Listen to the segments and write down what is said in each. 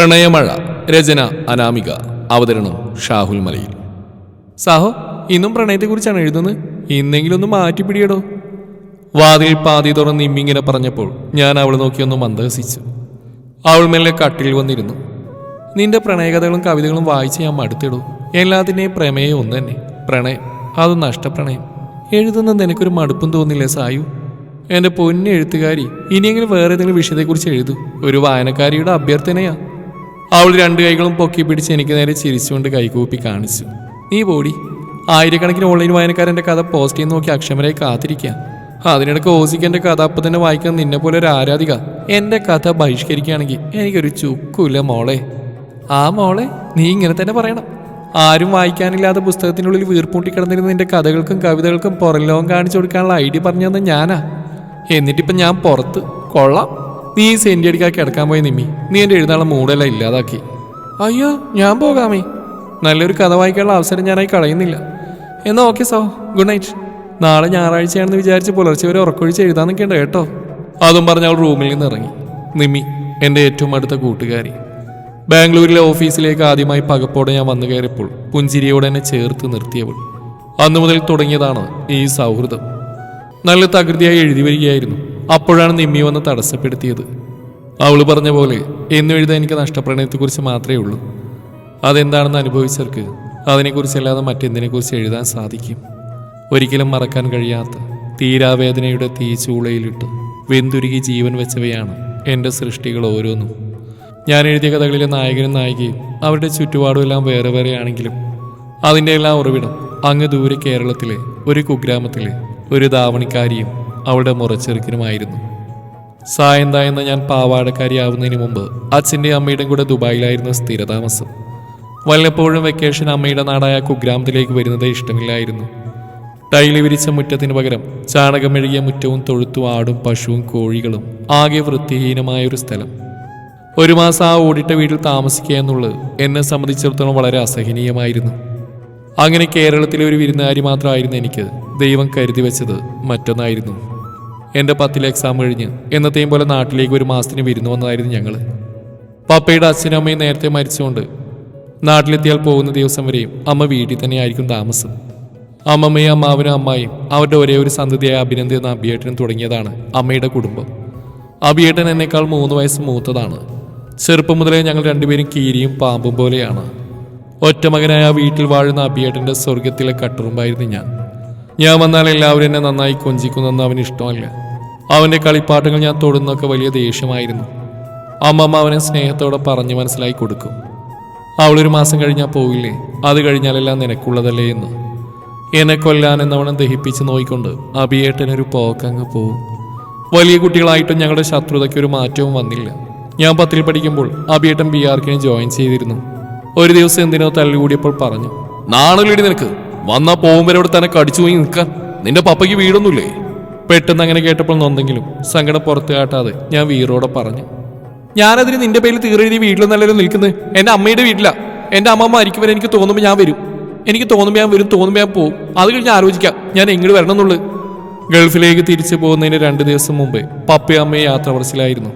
പ്രണയമഴ രചന അനാമിക അവതരണം ഷാഹുൽ മലയിൽ. സാഹോ ഇന്നും പ്രണയത്തെക്കുറിച്ചാണ് എഴുതുന്നത്? ഇന്നെങ്കിലും ഒന്ന് മാറ്റിപ്പിടിയടോ. വാതിൽ പാതി തുറന്ന് ഇമ്മിങ്ങനെ പറഞ്ഞപ്പോൾ ഞാൻ അവൾ നോക്കിയൊന്ന് മന്ദഹസിച്ചു. അവൾ മെല്ലെ കട്ടിൽ വന്നിരുന്നു. നിന്റെ പ്രണയകഥകളും കവിതകളും വായിച്ച് ഞാൻ മടുത്തിടൂ. എല്ലാത്തിന്റെയും പ്രമേയം ഒന്ന് തന്നെ. പ്രണയം അത് നഷ്ടപ്രണയം. എഴുതുന്ന നിനക്കൊരു മടുപ്പും തോന്നില്ലേ സായു? എന്റെ പൊന്നെഴുത്തുകാരി ഇനിയെങ്കിലും വേറെ ഏതെങ്കിലും വിഷയത്തെക്കുറിച്ച് എഴുതൂ. ഒരു വായനക്കാരിയുടെ അഭ്യർത്ഥനയാ. അവൾ രണ്ട് കൈകളും പൊക്കി പിടിച്ച് എനിക്ക് നേരെ ചിരിച്ചുകൊണ്ട് കൈകൂപ്പി കാണിച്ചു. നീ പോടി. ആയിരക്കണക്കിന് ഓൺലൈൻ വായനക്കാരന്റെ കഥ പോസ്റ്റ് ചെയ്ത് നോക്കി അക്ഷമരായി കാത്തിരിക്കുക അതിനിടയ്ക്ക് ഓസിക്ക് എന്റെ കഥ അപ്പം തന്നെ വായിക്കാൻ നിന്നെ പോലെ ഒരു ആരാധിക. എന്റെ കഥ ബഹിഷ്കരിക്കുകയാണെങ്കിൽ എനിക്കൊരു ചുക്കുമില്ല മോളെ. ആ മോളെ നീ ഇങ്ങനെ തന്നെ പറയണം. ആരും വായിക്കാനില്ലാത്ത പുസ്തകത്തിനുള്ളിൽ വീർപ്പൂട്ടി കിടന്നിരുന്ന നിന്റെ കഥകൾക്കും കവിതകൾക്കും പുറം ലോകം കാണിച്ചു കൊടുക്കാനുള്ള ഐഡിയ പറഞ്ഞു തന്നെ ഞാനാ. എന്നിട്ടിപ്പം ഞാൻ പുറത്ത്. കൊള്ളാം. നീ സെന്റി അടിക്കാൻ കിടക്കാൻ പോയി നിമ്മി. നീ എന്റെ എഴുതാനുള്ള മൂടെല്ലാം ഇല്ലാതാക്കി. അയ്യോ ഞാൻ പോകാമേ. നല്ലൊരു കഥ വായിക്കാനുള്ള അവസരം ഞാനായി കളയുന്നില്ല. എന്നാ ഓക്കെ സോ ഗുഡ് നൈറ്റ്. നാളെ ഞായറാഴ്ചയാണെന്ന് വിചാരിച്ച് പുലർച്ചെ വരെ ഉറക്കൊഴിച്ച് എഴുതാൻ നിൽക്കേണ്ട കേട്ടോ. അതും പറഞ്ഞ് അവൾ റൂമിൽ നിന്ന് ഇറങ്ങി. നിമ്മി എന്റെ ഏറ്റവും അടുത്ത കൂട്ടുകാരി. ബാംഗ്ലൂരിലെ ഓഫീസിലേക്ക് ആദ്യമായി പകപ്പോടെ ഞാൻ വന്നു കയറിയപ്പോൾ പുഞ്ചിരിയോടെ എന്നെ ചേർത്ത് നിർത്തിയവൾ. അന്നു മുതൽ തുടങ്ങിയതാണ് ഈ സൗഹൃദം. നല്ല തകൃതിയായി എഴുതി വരികയായിരുന്നു. അപ്പോഴാണ് നിമ്മി വന്ന് തടസ്സപ്പെടുത്തിയത്. അവൾ പറഞ്ഞ പോലെ എന്നും എഴുതാൻ എനിക്ക് നഷ്ടപ്രണയത്തെക്കുറിച്ച് മാത്രമേ ഉള്ളൂ. അതെന്താണെന്ന് അനുഭവിച്ചവർക്ക് അതിനെക്കുറിച്ചല്ലാതെ മറ്റെന്തിനെക്കുറിച്ച് എഴുതാൻ സാധിക്കും. ഒരിക്കലും മറക്കാൻ കഴിയാത്ത തീരാവേദനയുടെ തീച്ചൂളയിലിട്ട് വെന്തുരുകി ജീവൻ വെച്ചവയാണ് എന്റെ സൃഷ്ടികൾ ഓരോന്നും. ഞാൻ എഴുതിയ കഥകളിലെ നായകനും നായികയും അവരുടെ ചുറ്റുപാടും എല്ലാം വേറെ വേറെയാണെങ്കിലും അതിന്റെ എല്ലാം ഉറവിടം അങ്ങ് ദൂരെ കേരളത്തിലെ ഒരു കുഗ്രാമത്തിലെ ഒരു ധാവണിക്കാരിയും അവളുടെ മുറച്ചെറുക്കിനുമായിരുന്നു സായന്ത എന്ന ഞാൻ പാവാടക്കാരിയാവുന്നതിന് മുമ്പ് അച്ഛന്റെ അമ്മയുടെയും കൂടെ ദുബായിലായിരുന്നു സ്ഥിരതാമസം. വല്ലപ്പോഴും വെക്കേഷൻ അമ്മയുടെ നാടായ കുഗ്രാമത്തിലേക്ക് വരുന്നത് ഇഷ്ടമില്ലായിരുന്നു. ടൈൽ വിരിച്ച മുറ്റത്തിന് പകരം ചാണകമെഴുകിയ മുറ്റവും തൊഴുത്തും ആടും പശുവും കോഴികളും ആകെ വൃത്തിഹീനമായ ഒരു സ്ഥലം. ഒരു മാസം ആ ഓടിട്ട വീട്ടിൽ താമസിക്കുക എന്നുള്ളത് എന്നെ സംബന്ധിച്ചിടത്തോളം വളരെ അസഹനീയമായിരുന്നു. അങ്ങനെ കേരളത്തിലെ ഒരു വിരുന്നുകാരി മാത്രമായിരുന്നു എനിക്ക് ദൈവം കരുതി വെച്ചത് മറ്റൊന്നായിരുന്നു. എന്റെ പത്തിലെ എക്സാം കഴിഞ്ഞ് എന്നത്തെയും പോലെ നാട്ടിലേക്ക് ഒരു മാസത്തിന് വിരുന്നു വന്നതായിരുന്നു ഞങ്ങൾ പപ്പയുടെ അച്ഛനും അമ്മയും നേരത്തെ മരിച്ചുകൊണ്ട് നാട്ടിലെത്തിയാൽ പോകുന്ന ദിവസം വരെയും അമ്മ വീട്ടിൽ തന്നെയായിരിക്കും താമസം. അമ്മമ്മയും അമ്മാവനും അമ്മായും അവരുടെ ഒരേ ഒരു സന്തതിയായ അഭിനന്ദി എന്ന അഭിയേട്ടനും തുടങ്ങിയതാണ് അമ്മയുടെ കുടുംബം. അഭിയേട്ടൻ എന്നേക്കാൾ മൂന്ന് വയസ്സ് മൂത്തതാണ്. ചെറുപ്പം മുതലേ ഞങ്ങൾ രണ്ടുപേരും കീരിയും പാമ്പും പോലെയാണ്. ഒറ്റമകനായ വീട്ടിൽ വാഴുന്ന അഭിയേട്ടന്റെ സ്വർഗത്തിലെ കട്ടുറുമ്പായിരുന്നു ഞാൻ. ഞാൻ വന്നാൽ എല്ലാവരും എന്നെ നന്നായി കൊഞ്ചിക്കുന്നതെന്ന് അവന് ഇഷ്ടമല്ല. അവന്റെ കളിപ്പാട്ടങ്ങൾ ഞാൻ തൊടുന്നൊക്കെ വലിയ ദേഷ്യമായിരുന്നു. അമ്മമ്മ അവനെ സ്നേഹത്തോടെ പറഞ്ഞു മനസ്സിലായി കൊടുക്കും. അവളൊരു മാസം കഴിഞ്ഞാൽ പോവില്ലേ അത് കഴിഞ്ഞാലെല്ലാം നിനക്കുള്ളതല്ലേ എന്ന്. എന്നെ കൊല്ലാൻ എന്നവണം ദഹിപ്പിച്ച് നോയിക്കൊണ്ട് അഭിയേട്ടനൊരു പോക്കങ്ങ് പോവും. വലിയ കുട്ടികളായിട്ടും ഞങ്ങളുടെ ശത്രുതയ്ക്ക് ഒരു മാറ്റവും വന്നില്ല. ഞാൻ പത്തിൽ പഠിക്കുമ്പോൾ അഭിയേട്ടൻ ബി ആർക്കിനെ ജോയിൻ ചെയ്തിരുന്നു. ഒരു ദിവസം എന്തിനോ തല്ലുകൂടിയപ്പോൾ പറഞ്ഞു നാണല്ലേടി നിനക്ക്? വന്നാ വരെ ഇവിടെ തന്നെ കടിച്ചു പോയി നിൽക്കാൻ നിന്റെ പപ്പയ്ക്ക് വീടൊന്നുമില്ലേ? പെട്ടെന്ന് അങ്ങനെ കേട്ടപ്പോൾ നൊന്നെങ്കിലും സങ്കടം പുറത്തു കാട്ടാതെ ഞാൻ വീറോടെ പറഞ്ഞു. ഞാനതിന് നിന്റെ പേരിൽ തീറെഴുതി നല്ലൊരു നിൽക്കുന്നത്. എന്റെ അമ്മയുടെ വീട്ടിലാ. എന്റെ അമ്മ മരിക്കും വരെ എനിക്ക് തോന്നുമ്പോൾ ഞാൻ വരും. എനിക്ക് തോന്നുമ്പോൾ ഞാൻ വരും തോന്നുമ്പോൾ ഞാൻ പോകും അത് കഴിഞ്ഞ് ആലോചിക്കാം. ഞാൻ എങ്ങോട്ട് വരണം എന്നുള്ളത് ഗൾഫിലേക്ക് തിരിച്ചു പോകുന്നതിന് രണ്ട് ദിവസം മുമ്പേ പപ്പയും അമ്മയും യാത്ര പറച്ചിലായിരുന്നു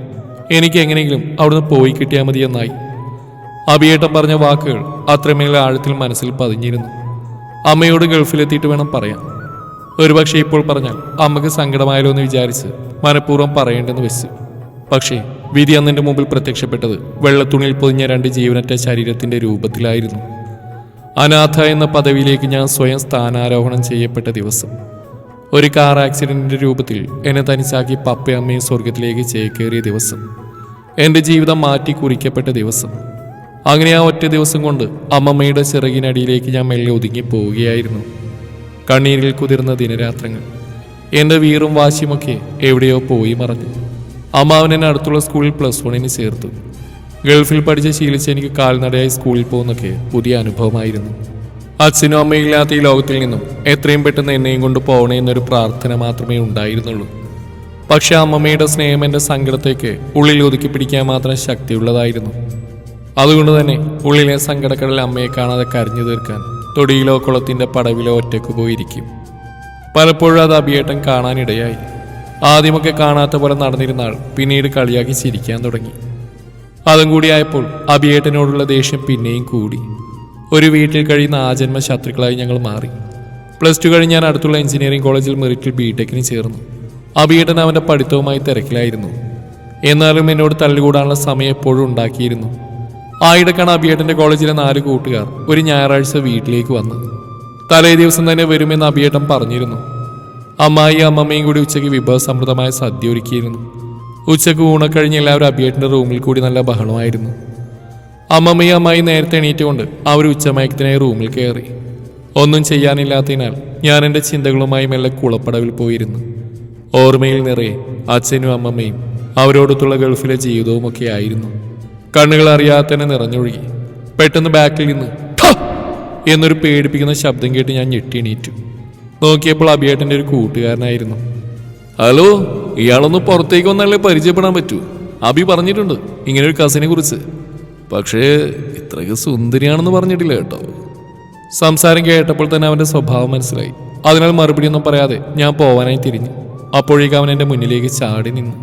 എനിക്ക് എങ്ങനെയെങ്കിലും അവിടുന്ന് പോയി കിട്ടിയാൽ മതി എന്നായി അഭിയേട്ടം പറഞ്ഞ വാക്കുകൾ അത്രമേൽ ആഴത്തിൽ മനസ്സിൽ പതിഞ്ഞിരുന്നു. അമ്മയോട് ഗൾഫിലെത്തിയിട്ട് വേണം പറയാൻ. ഒരുപക്ഷെ ഇപ്പോൾ പറഞ്ഞാൽ അമ്മയ്ക്ക് സങ്കടമായാലോ എന്ന് വിചാരിച്ച് മനഃപൂർവം പറയേണ്ടെന്ന് വെച്ചു. പക്ഷേ വിധി അന്നിന്റെ മുമ്പിൽ പ്രത്യക്ഷപ്പെട്ടത് വെള്ളത്തുണിയിൽ പൊതിഞ്ഞ രണ്ട് ജീവനറ്റ ശരീരത്തിന്റെ രൂപത്തിലായിരുന്നു. അനാഥ എന്ന പദവിയിലേക്ക് ഞാൻ സ്വയം സ്ഥാനാരോഹണം ചെയ്യപ്പെട്ട ദിവസം ഒരു കാർ ആക്സിഡന്റിന്റെ രൂപത്തിൽ എന്നെ തനിച്ചാക്കി പപ്പയമ്മയും സ്വർഗത്തിലേക്ക് ചേക്കേറിയ ദിവസം എന്റെ ജീവിതം മാറ്റി കുറിക്കപ്പെട്ട ദിവസം അങ്ങനെ ആ ഒറ്റ ദിവസം കൊണ്ട് അമ്മമ്മയുടെ ചിറകിനടിയിലേക്ക് ഞാൻ മെല്ലെ ഒതുങ്ങി പോവുകയായിരുന്നു. കണ്ണീരിൽ കുതിർന്ന ദിനരാത്രങ്ങൾ. എന്റെ വീറും വാശിയുമൊക്കെ എവിടെയോ പോയി മറഞ്ഞു. അമ്മാവൻ അടുത്തുള്ള സ്കൂളിൽ പ്ലസ് വണ്ണിന് ചേർത്തു. ഗൾഫിൽ പഠിച്ച് ശീലിച്ച് എനിക്ക് കാൽനടയായി സ്കൂളിൽ പോകുന്നൊക്കെ പുതിയ അനുഭവമായിരുന്നു. അച്ഛനും അമ്മയും ഇല്ലാത്ത ഈ ലോകത്തിൽ നിന്നും എത്രയും പെട്ടെന്ന് എന്നെയും കൊണ്ട് പോകണേ എന്നൊരു പ്രാർത്ഥന മാത്രമേ ഉണ്ടായിരുന്നുള്ളൂ. പക്ഷെ അമ്മമ്മയുടെ സ്നേഹം എന്റെ സങ്കടത്തേക്ക് ഉള്ളിൽ ഒതുക്കി പിടിക്കാൻ മാത്രം ശക്തിയുള്ളതായിരുന്നു. അതുകൊണ്ട് തന്നെ ഉള്ളിലെ സങ്കടക്കടൽ അമ്മയെ കാണാതെ കരഞ്ഞു തീർക്കാൻ തൊടിയിലോ കുളത്തിന്റെ പടവിലോ ഒറ്റയ്ക്ക് പോയിരിക്കും. പലപ്പോഴും അത് അഭിയേട്ടൻ കാണാനിടയായി. ആദ്യമൊക്കെ കാണാത്ത പോലെ നടന്നിരുന്ന ആൾ പിന്നീട് കളിയാക്കി ചിരിക്കാൻ തുടങ്ങി. അതും കൂടിയായപ്പോൾ അഭിയേട്ടനോടുള്ള ദേഷ്യം പിന്നെയും കൂടി. ഒരു വീട്ടിൽ കഴിയുന്ന ആജന്മ ശത്രുക്കളായി ഞങ്ങൾ മാറി. പ്ലസ് ടു കഴിഞ്ഞ് ഞാൻ അടുത്തുള്ള എഞ്ചിനീയറിംഗ് കോളേജിൽ മെറിറ്റിൽ ബി ടെക്കിന് ചേർന്നു. അഭിയേട്ടൻ അവന്റെ പഠിത്തവുമായി തിരക്കിലായിരുന്നു. എന്നാലും എന്നോട് തല്ലുകൂടാനുള്ള സമയം എപ്പോഴും ഉണ്ടാക്കിയിരുന്നു. ആയിടക്കാണ് അബിയേട്ടന്റെ കോളേജിലെ നാല് കൂട്ടുകാർ ഒരു ഞായറാഴ്ച വീട്ടിലേക്ക് വന്നു തലേ ദിവസം തന്നെ വരുമെന്ന് അബിയേട്ടൻ പറഞ്ഞിരുന്നു. അമ്മായി അമ്മമ്മയും കൂടി ഉച്ചയ്ക്ക് വിഭവസമൃദ്ധമായ സദ്യ ഒരുക്കിയിരുന്നു. ഉച്ചയ്ക്ക് ഊണക്കഴിഞ്ഞ് എല്ലാവരും അബിയേട്ടന്റെ റൂമിൽ കൂടി നല്ല ബഹളമായിരുന്നു. അമ്മമ്മയും അമ്മായി നേരത്തെ എണീറ്റുകൊണ്ട് അവർ ഉച്ചമയക്കത്തിനായി റൂമിൽ കയറി. ഒന്നും ചെയ്യാനില്ലാത്തതിനാൽ ഞാൻ എന്റെ ചിന്തകളുമായി മെല്ലെ കുളപ്പടവിൽ പോയിരുന്നു. ഓർമ്മയിൽ നിറയെ അച്ഛനും അമ്മമ്മയും അവരോടൊത്തുള്ള ഗൾഫിലെ ജീവിതവുമൊക്കെ ആയിരുന്നു. കണ്ണുകൾ അറിയാതെ തന്നെ നിറഞ്ഞൊഴുകി. പെട്ടെന്ന് ബാക്കിൽ നിന്ന്! എന്നൊരു പേടിപ്പിക്കുന്ന ശബ്ദം കേട്ട് ഞാൻ ഞെട്ടി എണീറ്റു. നോക്കിയപ്പോൾ അഭിയേട്ടന്റെ ഒരു കൂട്ടുകാരനായിരുന്നു. ഹലോ ഇയാളൊന്ന് പുറത്തേക്ക് വന്നാലേ പരിചയപ്പെടാൻ പറ്റൂ? അഭി പറഞ്ഞിട്ടുണ്ട് ഇങ്ങനെ ഒരു കസിനെ കുറിച്ച്. പക്ഷേ ഇത്രയ്ക്ക് സുന്ദരിയാണെന്ന് പറഞ്ഞിട്ടില്ല കേട്ടോ. സംസാരം കേട്ടപ്പോൾ തന്നെ അവന്റെ സ്വഭാവം മനസ്സിലായി. അതിനാൽ മറുപടി ഒന്നും പറയാതെ ഞാൻ പോവാനായി തിരിഞ്ഞു. അപ്പോഴേക്ക് അവൻ എന്റെ മുന്നിലേക്ക് ചാടി നിന്നു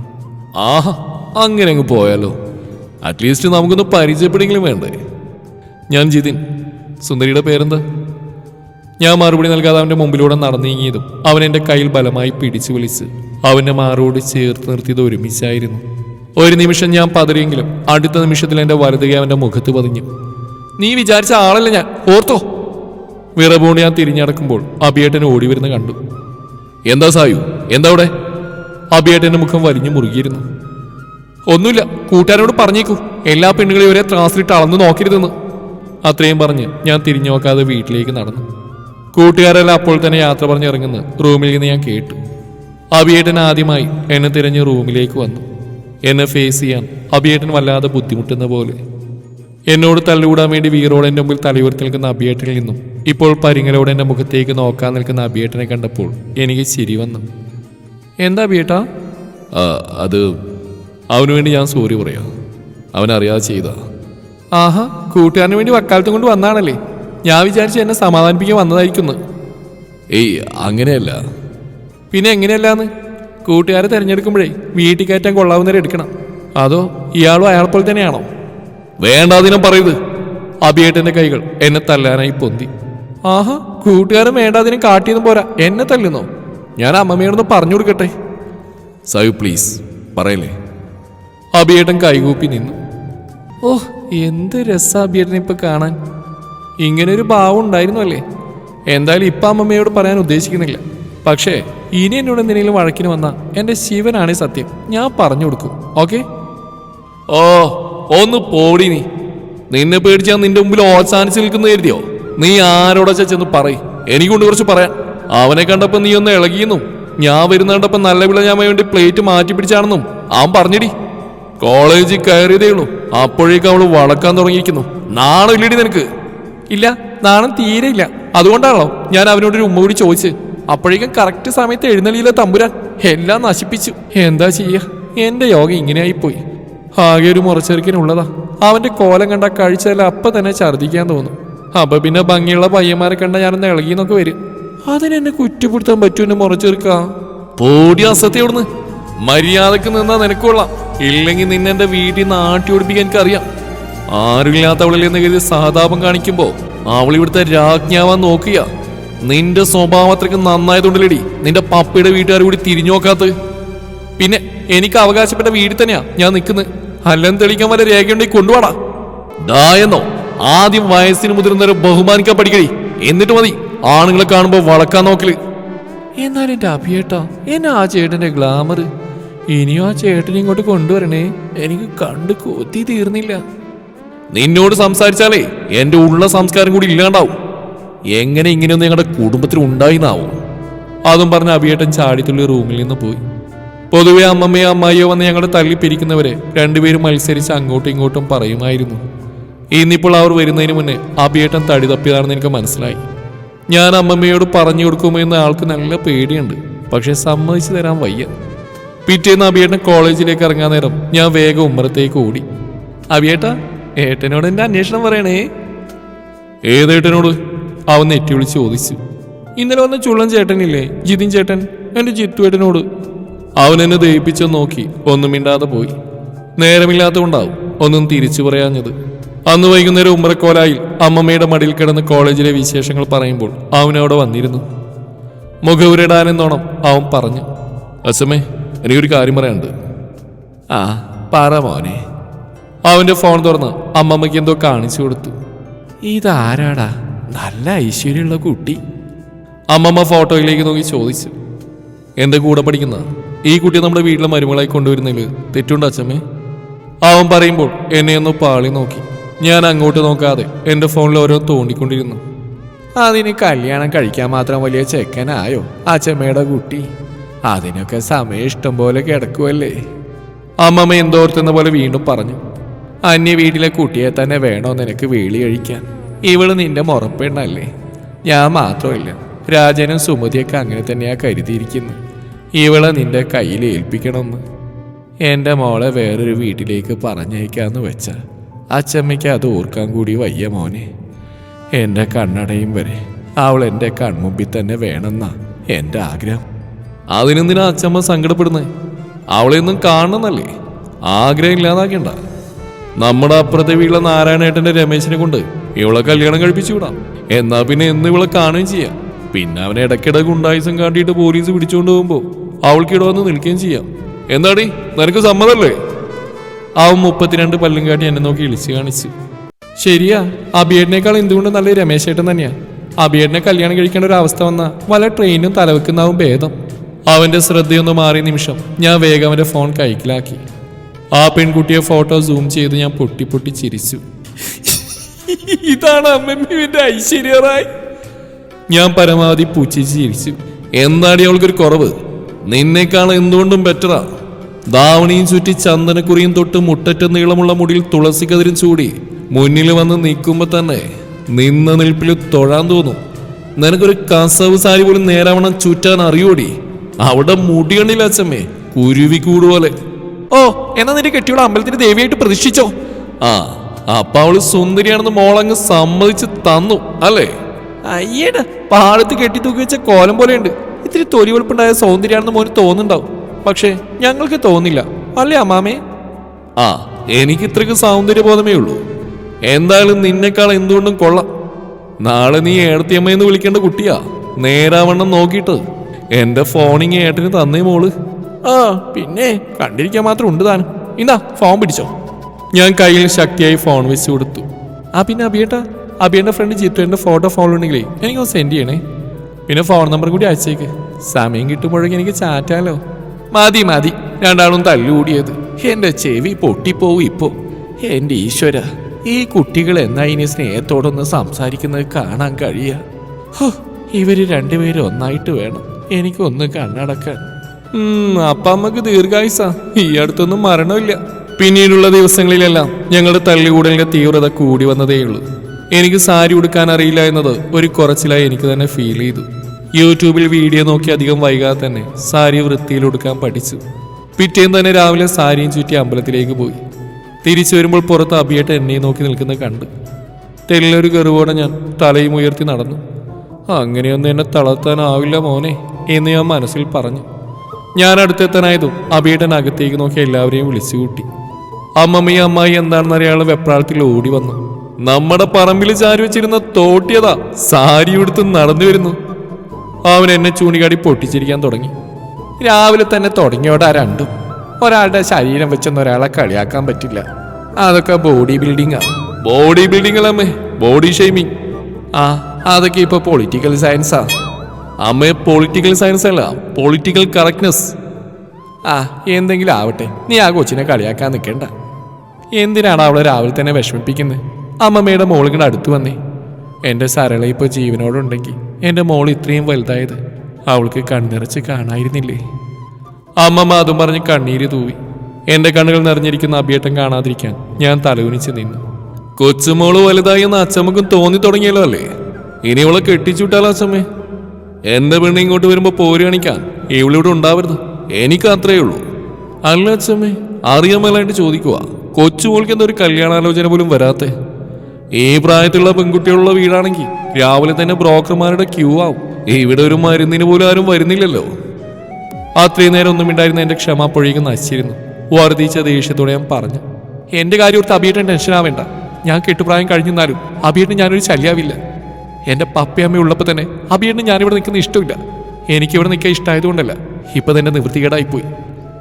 ആഹാ അങ്ങനെ അങ്ങ് പോയാലോ? അറ്റ്ലീസ്റ്റ് നമുക്കൊന്ന് പരിചയപ്പെടുമെങ്കിലും വേണ്ടേ? ഞാൻ ജിതിൻ. സുന്ദരിയുടെ പേരെന്താ? ഞാൻ മറുപടി നൽകാതെ അവന്റെ മുമ്പിലൂടെ നടന്നീങ്ങിയതും അവൻ എന്റെ കയ്യിൽ ബലമായി പിടിച്ചു വിളിച്ച് അവന്റെ മാറോട് ചേർത്ത് നിർത്തിയത് ഒരുമിച്ചായിരുന്നു. ഒരു നിമിഷം ഞാൻ പതറിയെങ്കിലും അടുത്ത നിമിഷത്തിൽ എന്റെ വലതുകை അവന്റെ മുഖത്ത് പതിഞ്ഞു. നീ വിചാരിച്ച ആളല്ല ഞാൻ. ഓർത്തോ? വിറപൂണ് ഞാൻ തിരിഞ്ഞടക്കുമ്പോൾ അബിയേട്ടനെ ഓടി വരുന്ന കണ്ടു. എന്താ സായു? എന്താ അവിടെ? അബിയേട്ടന്റെ മുഖം വലിഞ്ഞു മുറുകിയിരുന്നു. ഒന്നുമില്ല കൂട്ടുകാരോട് പറഞ്ഞേക്കൂ. എല്ലാ പെണ്ണുകളെയും ഒരേ ത്രാസിലിട്ട് അളന്നു നോക്കരുതെന്ന്. അത്രയും പറഞ്ഞ് ഞാൻ തിരിഞ്ഞു നോക്കാതെ വീട്ടിലേക്ക് നടന്നു. കൂട്ടുകാരെല്ലാം അപ്പോൾ തന്നെ യാത്ര പറഞ്ഞിറങ്ങുന്നു റൂമിൽ നിന്ന് ഞാൻ കേട്ടു. അബിയേട്ടൻ ആദ്യമായി എന്നെ തിരഞ്ഞ് റൂമിലേക്ക് വന്നു. എന്നെ ഫേസ് ചെയ്യാൻ അബിയേട്ടൻ വല്ലാതെ ബുദ്ധിമുട്ടുന്ന പോലെ. എന്നോട് തള്ളിവിടാൻ വേണ്ടി വീറോടെ എന്റെ മുമ്പിൽ തലയുയർത്തി നിൽക്കുന്ന അബിയേട്ടനിൽ നിന്നും ഇപ്പോൾ പരിങ്ങലോടെ എന്റെ മുഖത്തേക്ക് നോക്കാൻ നിൽക്കുന്ന അബിയേട്ടനെ കണ്ടപ്പോൾ എനിക്ക് ചിരി വന്നു. എന്താ അബിയേട്ടാ അത് അവന് വേണ്ടി ഞാൻ സോറി പറയാം. അവനറിയാതെ ചെയ്താ. ആഹാ കൂട്ടുകാരന് വേണ്ടി വക്കാലത്തും കൊണ്ട് വന്നാണല്ലേ? ഞാൻ വിചാരിച്ചു എന്നെ സമാധാനിപ്പിക്കാൻ വന്നതായിരിക്കുന്നു. ഏയ് അങ്ങനെയല്ല. പിന്നെ എങ്ങനെയല്ലാന്ന്? കൂട്ടുകാരെ തിരഞ്ഞെടുക്കുമ്പോഴേ വീട്ടിൽ കയറ്റാൻ കൊള്ളാവുന്നവരെ എടുക്കണം. അതോ ഇയാളും അയാളെ പോലെ തന്നെയാണോ? വേണ്ടാതിനും പറയുത് അഭിയേട്ടന്റെ കൈകൾ എന്നെ തല്ലാനായി പൊന്തി. ആഹാ കൂട്ടുകാരൻ വേണ്ടാതിനും കാട്ടിയതും പോരാ. എന്നെ തല്ലുന്നോ? ഞാൻ അമ്മമ്മയോടൊന്ന് പറഞ്ഞു കൊടുക്കട്ടെ. സൈ പ്ലീസ്. പറയല്ലേ? അഭിയേട്ടൻ കൈകൂപ്പി നിന്നു. ഓഹ് എന്ത് രസ അബിയേട്ടനെ ഇപ്പൊ കാണാൻ. ഇങ്ങനെ ഒരു ഭാവം ഉണ്ടായിരുന്നു അല്ലേ? എന്തായാലും ഇപ്പം അമ്മമ്മയോട് പറയാൻ ഉദ്ദേശിക്കുന്നില്ല. പക്ഷേ ഇനി എന്നോട് എന്തിനെങ്കിലും വഴക്കിന് വന്ന എന്റെ ശിവനാണ് സത്യം. ഞാൻ പറഞ്ഞു കൊടുക്കും. ഓക്കെ? ഓ ഒന്ന് പോടി നീ. നിന്നെ പേടിച്ചാൽ നിന്റെ മുമ്പിൽ ഓസാനിച്ച് നിൽക്കുന്ന കരുതിയോ? നീ ആരോടാ ചെന്ന് പറയ്. എനിക്കൊണ്ട് കുറച്ച് പറയാം അവനെ കണ്ടപ്പോ നീ ഒന്ന് ഇളകിയെന്നും ഞാൻ വരുന്ന കണ്ടപ്പോ നല്ല വിള ഞാൻ വേണ്ടി പ്ലേറ്റ് മാറ്റി പിടിച്ചാണെന്നും അവൻ പറഞ്ഞടി. കോളേജിൽ കയറിയതേ അപ്പോഴേക്കും അവൾ വളക്കാൻ തുടങ്ങിയിരിക്കുന്നു. നാണം ഇല്ലടി നിനക്ക്? ഇല്ല നാണം തീരെ ഇല്ല. അതുകൊണ്ടാണല്ലോ ഞാൻ അവനോട് ഒരു ഉമ്മ കൂടി ചോദിച്ച്? അപ്പോഴേക്കും കറക്റ്റ് സമയത്ത് എഴുന്നള്ളിയില്ല തമ്പുരാൻ എല്ലാം നശിപ്പിച്ചു. എന്താ ചെയ്യുക എന്റെ യോഗ ഇങ്ങനെയായിപ്പോയി. ആകെ ഒരു മുറച്ചെറുക്കിനുള്ളതാ. അവന്റെ കോലം കണ്ട കഴിച്ചാൽ അപ്പൊ തന്നെ ഛർദ്ദിക്കാൻ തോന്നും. അപ്പൊ പിന്നെ ഭംഗിയുള്ള പയ്യന്മാരെ കണ്ട ഞാനൊന്ന് ഇളകിന്നൊക്കെ വരും. അതിനെന്നെ കുറ്റപ്പെടുത്താൻ പറ്റൂന്നെ മുറച്ചെറുക്കാ? പോടി അസത്യവിടുന്ന് മര്യാദയ്ക്ക് നിന്നാ നിനക്കൊള്ളാം ഇല്ലെങ്കിൽ നിന്നെന്റെ വീട്ടിൽ നിന്ന് ആട്ടി ഓടിപ്പിക്കാൻ എനിക്കറിയാം. ആരുമില്ലാത്തവളിൽ എന്ന് കരുതി സഹതാപം കാണിക്കുമ്പോ അവൾ ഇവിടുത്തെ രാജ്ഞാവാൻ നോക്കുക നിന്റെ സ്വഭാവം അത്രയ്ക്ക് നന്നായതുകൊണ്ടല്ലേടി. നിന്റെ പപ്പയുടെ വീട്ടുകാർ കൂടി തിരിഞ്ഞു നോക്കാത്തത് പിന്നെ എനിക്ക് അവകാശപ്പെട്ട വീട്ടിൽ തന്നെയാ ഞാൻ നിൽക്കുന്നത് അല്ലെന്ന് തെളിയിക്കാൻ വല്ല രേഖയുണ്ടെങ്കിൽ കൊണ്ടുപോടാ ദായെന്നോ ആദ്യം വയസ്സിന് മുതിർന്നവരെ ബഹുമാനിക്കാൻ പഠിക്കടി. എന്നിട്ട് മതി ആണുങ്ങളെ കാണുമ്പോ വളക്കാൻ നോക്കൽ. എന്നാലും എന്റെ അഭിയേട്ടാ എന്നാ ആ ചേട്ടന്റെ ഗ്ലാമർ ഇനിയും ആ ചേട്ടനെ ഇങ്ങോട്ട് കൊണ്ടുവരണേ. എനിക്ക് കണ്ട് കൊത്തി തീർന്നില്ല. നിന്നോട് സംസാരിച്ചാലേ എന്റെ ഉള്ള സംസ്കാരം കൂടി ഇല്ലാണ്ടാവും. എങ്ങനെ ഇങ്ങനെയൊന്നും ഞങ്ങളുടെ കുടുംബത്തിൽ ഉണ്ടായിന്നാവും. അതും പറഞ്ഞ അഭിയേട്ടൻ ചാടിത്തുള്ളി റൂമിൽ നിന്ന് പോയി. പൊതുവെ അമ്മമ്മയോ അമ്മായിയോ വന്ന് ഞങ്ങളെ തള്ളിപ്പിരിക്കുന്നവരെ രണ്ടുപേരും മത്സരിച്ച് അങ്ങോട്ടും ഇങ്ങോട്ടും പറയുമായിരുന്നു. ഇന്നിപ്പോൾ അവർ വരുന്നതിന് മുന്നേ അഭിയേട്ടൻ തടി തപ്പിയതാണെന്ന് എനിക്ക് മനസ്സിലായി. ഞാൻ അമ്മമ്മയോട് പറഞ്ഞു കൊടുക്കുമോ എന്ന് ആൾക്ക് നല്ല പേടിയുണ്ട്. പക്ഷെ സമ്മതിച്ചു തരാൻ വയ്യ. പിറ്റേന്ന് അബിയേട്ടൻ കോളേജിലേക്ക് ഇറങ്ങാൻ നേരം ഞാൻ വേഗം ഉമ്മറത്തേക്ക് ഓടി. അഭിയേട്ടാ ഏട്ടനോട് എന്റെ അന്വേഷണം പറയണേ. ഏതേട്ടനോട് അവൻ നെറ്റി വിളിച്ച് ചോദിച്ചു. ഇന്നലെ വന്ന ചുള്ളൻ ചേട്ടനില്ലേ ജിതിൻ ചേട്ടൻ എന്റെ ജിത്തുവേട്ടനോട് അവൻ എന്നെ ദയിപ്പിച്ചു നോക്കി ഒന്നും മിണ്ടാതെ പോയി. നേരമില്ലാത്തതുകൊണ്ടാവും ഒന്നും തിരിച്ചു പറയാഞ്ഞത്. അന്ന് വൈകുന്നേരം ഉമ്മറക്കോലായിൽ അമ്മമ്മയുടെ മടിയിൽ കിടന്ന് കോളേജിലെ വിശേഷങ്ങൾ പറയുമ്പോൾ അവനവിടെ വന്നിരുന്നു. മുഖവുരിടാനെന്നോണം അവൻ പറഞ്ഞു അസമേ എനിക്കൊരു കാര്യം പറയാനുണ്ട്. ആ പറ മോനെ. അവന്റെ ഫോൺ തുറന്ന് അമ്മമ്മയ്ക്ക് എന്തോ കാണിച്ചു കൊടുത്തു. ഇതാരാടാ? നല്ല ഐശ്വര്യമുള്ള കുട്ടി. അമ്മമ്മ ഫോട്ടോയിലേക്ക് നോക്കി ചോദിച്ചു. എന്റെ കൂടെ പഠിക്കുന്ന ഈ കുട്ടിയെ നമ്മുടെ വീട്ടിലെ മരുമകളായി കൊണ്ടുവരുന്നതിൽ തെറ്റുണ്ടോ അച്ഛമ്മേ? അവൻ പറയുമ്പോൾ എന്നെ ഒന്ന് പാളി നോക്കി. ഞാൻ അങ്ങോട്ട് നോക്കാതെ എന്റെ ഫോണിൽ ഓരോ തോണ്ടിക്കൊണ്ടിരുന്നു. അതിന് കല്യാണം കഴിക്കാൻ മാത്രം വലിയ ചെക്കനായോ അച്ഛമ്മയുടെ കുട്ടി? അതിനൊക്കെ സമയം ഇഷ്ടം പോലെ കിടക്കുമല്ലേ അമ്മമ്മ എന്തോർത്തുന്ന പോലെ വീണ്ടും പറഞ്ഞു അന്യ വീട്ടിലെ കുട്ടിയെ തന്നെ വേണോ നിനക്ക് വേളി കഴിക്കാൻ? ഇവൾ നിന്റെ മുറപ്പെണ്ണല്ലേ. ഞാൻ മാത്രമല്ല രാജനും സുമതിയൊക്കെ അങ്ങനെ തന്നെയാ കരുതിയിരിക്കുന്നു. ഇവളെ നിന്റെ കയ്യിൽ ഏൽപ്പിക്കണമെന്ന്. എന്റെ മോളെ വേറൊരു വീട്ടിലേക്ക് പറഞ്ഞയക്കാന്ന് വെച്ച അച്ചമ്മയ്ക്ക് അത് ഓർക്കാൻ കൂടി വയ്യ മോനെ. എന്റെ കണ്ണടയും വരെ അവൾ എന്റെ കൺമുമ്പിൽ തന്നെ വേണമെന്നാ എന്റെ ആഗ്രഹം. അതിനെന്തിനാ അച്ഛമ്മ സങ്കടപ്പെടുന്നേ? അവളെയൊന്നും കാണണമെന്നല്ലേ? ആഗ്രഹം ഇല്ലാതാക്കണ്ട. നമ്മുടെ അപ്പുറത്തെ വീട്ടിലെ നാരായണേട്ടന്റെ രമേശിനെ കൊണ്ട് ഇവളെ കല്യാണം കഴിപ്പിച്ചു വിടാം എന്നാ പിന്നെ എന്ന് ഇവളെ കാണുകയും ചെയ്യാം. പിന്നെ അവനെ ഇടയ്ക്കിടക്ക് ഉണ്ടായിസം കാട്ടിയിട്ട് പോലീസ് പിടിച്ചുകൊണ്ട് പോകുമ്പോ അവൾക്ക് ഇവിടെ വന്ന് നിൽക്കുകയും ചെയ്യാം. എന്താടി? നിനക്ക് സമ്മതല്ലേ? അവൻ മുപ്പത്തിരണ്ട് പല്ലും കാട്ടി എന്നെ നോക്കി ഇളിച്ചു കാണിച്ചു. ശരിയാ അബിയേട്ടനേക്കാൾ എന്തുകൊണ്ട് നല്ല രമേശേട്ടൻ തന്നെയാ? അബിയേട്ടനെ കല്യാണം കഴിക്കേണ്ട ഒരു അവസ്ഥ വന്ന വല ട്രെയിനും തലവെക്കുന്നാവും ഭേദം. അവന്റെ ശ്രദ്ധയൊന്ന് മാറിയ നിമിഷം ഞാൻ വേഗം അവന്റെ ഫോൺ കൈക്കിലാക്കി. ആ പെൺകുട്ടിയെ ഫോട്ടോ സൂം ചെയ്ത് ഞാൻ പൊട്ടി പൊട്ടി ചിരിച്ചു. ഇതാണ് അമ്മമ്മയുടെ ഐശ്വര്യറായി ഞാൻ പരമാവധി പുച്ഛിച്ച് ചിരിച്ചു. എന്താടി അവൾക്കൊരു കുറവ്? നിന്നേക്കാൾ എന്തുകൊണ്ടും ബെറ്ററാ ദാവണിയും ചുറ്റി ചന്ദനക്കുറിയും തൊട്ട് മുട്ടറ്റ നീളമുള്ള മുടിയിൽ തുളസി കതിരും ചൂടി മുന്നിൽ വന്ന് നിൽക്കുമ്പോൾ തന്നെ നിന്ന നിൽപ്പിൽ തൊഴാൻ തോന്നും. നിനക്കൊരു കസവ് സാരി പോലും നേരാവണ്ണം ചുറ്റാൻ അറിയോടി? അവിടെ മുടിയണില്ല അച്ഛമ്മേ. കുരുവി കൂടുപോലെ ഓ എന്നാ നിന്റെ കെട്ടിയോട് അമ്പലത്തിന് ദേവിയായിട്ട് പ്രതിഷ്ഠിച്ചോ? ആ അപ്പൊ അവൾ സുന്ദരിയാണെന്ന് മോളങ്ങ് സമ്മതിച്ച് തന്നു അല്ലേ? അയ്യട പാടത്ത് കെട്ടി തൂക്കി വെച്ച കോലം പോലെ പോലെയുണ്ട്. ഇത്തിരി തൊലി വെളുപ്പുണ്ടായ സൗന്ദര്യാണെന്ന് മോന് തോന്നുന്നുണ്ടാവും. പക്ഷേ ഞങ്ങൾക്ക് തോന്നില്ല. അല്ലേ അമ്മാമേ? ആ എനിക്ക് ഇത്രക്ക് സൗന്ദര്യബോധമേ ഉള്ളൂ. എന്തായാലും നിന്നെക്കാൾ എന്തുകൊണ്ടും കൊള്ളാം. നാളെ നീ ഏടത്തിയമ്മയെന്ന് വിളിക്കേണ്ട കുട്ടിയാ. നേരാവണ്ണം നോക്കിയിട്ട്. എന്റെ ഫോണിങ് ഏട്ടന് തന്നേ മോൾ. ആ പിന്നെ കണ്ടിരിക്കാൻ മാത്രം ഉണ്ട് താൻ ഇന്നാ ഫോൺ പിടിച്ചോ. ഞാൻ കയ്യിൽ ശക്തിയായി ഫോൺ വെച്ച് കൊടുത്തു. ആ പിന്നെ അബിയേട്ടാ അബിയുടെ ഫ്രണ്ട് ജിത്തുവിന്റെ ഫോട്ടോ ഫോൺ ഉണ്ടെങ്കിലേ എനിക്കൊന്ന് സെൻഡ് ചെയ്യണേ. പിന്നെ ഫോൺ നമ്പർ കൂടി അയച്ചേക്ക്. സമയം കിട്ടുമ്പോഴേക്കും എനിക്ക് ചാറ്റാലോ മതി മതി. രണ്ടാളും തല്ലുകൂടിയത്. എന്റെ ചെവി പൊട്ടിപ്പോവും ഇപ്പോ. എന്റെ ഈശ്വര ഈ കുട്ടികൾ എന്നാ ഇനി സ്നേഹത്തോടൊന്ന് സംസാരിക്കുന്നത് കാണാൻ കഴിയ? ഹോ, ഇവർ രണ്ടുപേരും ഒന്നായിട്ട് വേണം എനിക്കൊന്ന് കണ്ണടക്കാൻ. ഉം, അപ്പ അമ്മയ്ക്ക് ദീർഘായുസ. ഈ അടുത്തൊന്നും മരണമില്ല. പിന്നീടുള്ള ദിവസങ്ങളിലെല്ലാം ഞങ്ങളുടെ തള്ളികൂടലിന്റെ തീവ്രത കൂടി വന്നതേയുള്ളൂ എനിക്ക് സാരി ഉടുക്കാൻ അറിയില്ല എന്നത് ഒരു കുറച്ചിലായി എനിക്ക് തന്നെ ഫീൽ ചെയ്തു. യൂട്യൂബിൽ വീഡിയോ നോക്കി അധികം വൈകാതെ തന്നെ സാരി വൃത്തിയിൽ ഉടുക്കാൻ പഠിച്ചു. പിറ്റേന്ന് തന്നെ രാവിലെ സാരിയും ചുറ്റി അമ്പലത്തിലേക്ക് പോയി. തിരിച്ചു വരുമ്പോൾ പുറത്ത് അബിയേട്ട് എന്നെ നോക്കി നിൽക്കുന്നത് കണ്ട്. തെല്ലൊരു കെറുവോടെ ഞാൻ തലയും ഉയർത്തി നടന്നു. അങ്ങനെയൊന്നും എന്നെ തളർത്താനാവില്ല മോനെ എന്ന് ഞാൻ മനസ്സിൽ പറഞ്ഞു. ഞാൻ അടുത്തെത്താനായതും അബിയേട്ടൻ അകത്തേക്ക് നോക്കി എല്ലാവരെയും വിളിച്ചു കൂട്ടി. അമ്മമ്മയും അമ്മായി എന്താണെന്ന് അറിയാനുള്ള വെപ്രാളത്തിൽ ഓടി വന്നു. നമ്മുടെ പറമ്പിൽ ചാരി വെച്ചിരുന്ന തോട്ടിയതാ സാരി ഉടുത്ത് നടന്നു വരുന്നു. അവൻ എന്നെ ചൂണ്ടിക്കാടി പൊട്ടിച്ചിരിക്കാൻ തുടങ്ങി. രാവിലെ തന്നെ തുടങ്ങിയോടെ ആ രണ്ടും. ഒരാളുടെ ശരീരം വെച്ചൊന്നും ഒരാളെ കളിയാക്കാൻ പറ്റില്ല. അതൊക്കെ ബോഡി ബിൽഡിംഗാ ബോഡി ബിൽഡിംഗ് അമ്മേ? Body shaming. ആ. അതൊക്കെ ഇപ്പൊ പൊളിറ്റിക്കൽ സയൻസാ അമ്മ പൊളിറ്റിക്കൽ സയൻസ് അല്ല പൊളിറ്റിക്കൽ കറക്റ്റ്നെസ് ആ എന്തെങ്കിലും ആവട്ടെ നീ ആ കൊച്ചിനെ കളിയാക്കാൻ നിൽക്കണ്ട എന്തിനാണ് അവളെ രാവിലെ തന്നെ വിഷമിപ്പിക്കുന്നത് അമ്മമ്മയുടെ മോളിങ്ങനെ അടുത്ത് വന്നേ. എന്റെ സരള ഇപ്പോൾ ജീവനോടുണ്ടെങ്കിൽ എന്റെ മോൾ ഇത്രയും വലുതായത് അവൾക്ക് കണ്ണിറച്ച് കാണായിരുന്നില്ലേ അമ്മമ്മ അതും പറഞ്ഞ് കണ്ണീര് തൂവി. എന്റെ കണ്ണുകൾ നിറഞ്ഞിരിക്കുന്ന അഭിയേട്ടം കാണാതിരിക്കാൻ ഞാൻ തലകുനിച്ച് നിന്നു. കൊച്ചുമോൾ വലുതായി എന്ന് അച്ഛമ്മക്കും തോന്നി തുടങ്ങിയല്ലോ അല്ലേ? ഇനി ഇവളെ കെട്ടിച്ചുവിട്ടാലാ സമയം? എന്റെ പെണ്ണ് ഇങ്ങോട്ട് വരുമ്പോ പോര് കാണിക്കാൻ ഇവളിവിടെ ഉണ്ടാവരുത്. എനിക്ക് അത്രേ ഉള്ളൂ. അല്ല അച്ഛമ്മേ അറിയാൻ മേലായിട്ട് ചോദിക്കുക കൊച്ചുമോൾക്ക് എന്താ ഒരു കല്യാണാലോചന പോലും വരാത്തെ? ഈ പ്രായത്തിലുള്ള പെൺകുട്ടികളുള്ള വീടാണെങ്കിൽ രാവിലെ തന്നെ ബ്രോക്കർമാരുടെ ക്യൂ ആവും. ഇവിടെ ഒരു മരുന്നിന് പോലും ആരും വരുന്നില്ലല്ലോ. അത്രയും നേരം ഒന്നും ഉണ്ടായിരുന്ന എന്റെ ക്ഷമ പൊഴിക്ക് നശിച്ചിരുന്നു വർദ്ധിച്ച ദേഷ്യത്തോടെ ഞാൻ പറഞ്ഞു എന്റെ കാര്യം ഓർത്ത് അഭിയേട്ടൻ ടെൻഷൻ ആവേണ്ട. ഞാൻ കെട്ടുപ്രായം കഴിഞ്ഞെന്നാലും അബിയേട്ടൻ ഞാനൊരു ശല്യാവില്ല. എന്റെ പപ്പയമ്മ ഉള്ളപ്പോൾ തന്നെ അഭിയേട്ടന് ഞാനിവിടെ നിൽക്കുന്ന ഇഷ്ടമില്ല. എനിക്ക് ഇവിടെ നിൽക്കാൻ ഇഷ്ടമായതുകൊണ്ടല്ല ഇപ്പൊ തന്നെ നിവൃത്തികേടായിപ്പോയി.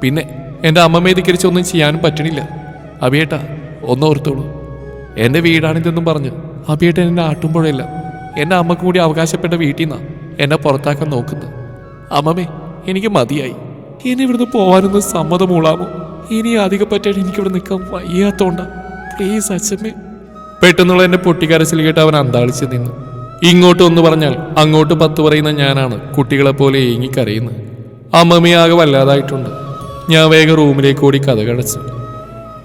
പിന്നെ എന്റെ അമ്മമ്മയെ ധിക്കരിച്ച് ഒന്നും ചെയ്യാനും പറ്റണില്ല. അഭിയേട്ടാ ഒന്നോർത്തോളൂ എന്റെ വീടാണിതെന്നും പറഞ്ഞ് അഭിയേട്ടൻ എന്നെ ആട്ടുമ്പോഴല്ല. എന്റെ അമ്മക്കും കൂടി അവകാശപ്പെട്ട വീട്ടിൽ നിന്നാ എന്നെ പുറത്താക്കാൻ നോക്കുന്നത്. അമ്മമ്മേ എനിക്ക് മതിയായി. ഇനി ഇവിടുന്ന് പോകാനൊന്ന് സമ്മതം മൂളാമോ ഇനി അധികം പറ്റാൻ എനിക്കിവിടെ നിൽക്കാൻ വയ്യാത്തോണ്ട. പ്ലീസ് അച്ഛമ്മേ. പെട്ടെന്നുള്ള എന്റെ പൊട്ടിക്കരച്ചിൽ കേട്ട് അവൻ അന്താളിച്ച് നിന്നു. ഇങ്ങോട്ട് ഒന്ന് പറഞ്ഞാൽ അങ്ങോട്ട് പത്ത് പറയുന്ന ഞാനാണ് കുട്ടികളെപ്പോലെ ഏങ്ങിക്കരയുന്നത്. അമ്മമ്മയാകെ വല്ലാതായിട്ടുണ്ട്. ഞാൻ വേഗം റൂമിലേക്ക് ഓടി കഥ കടച്ചു.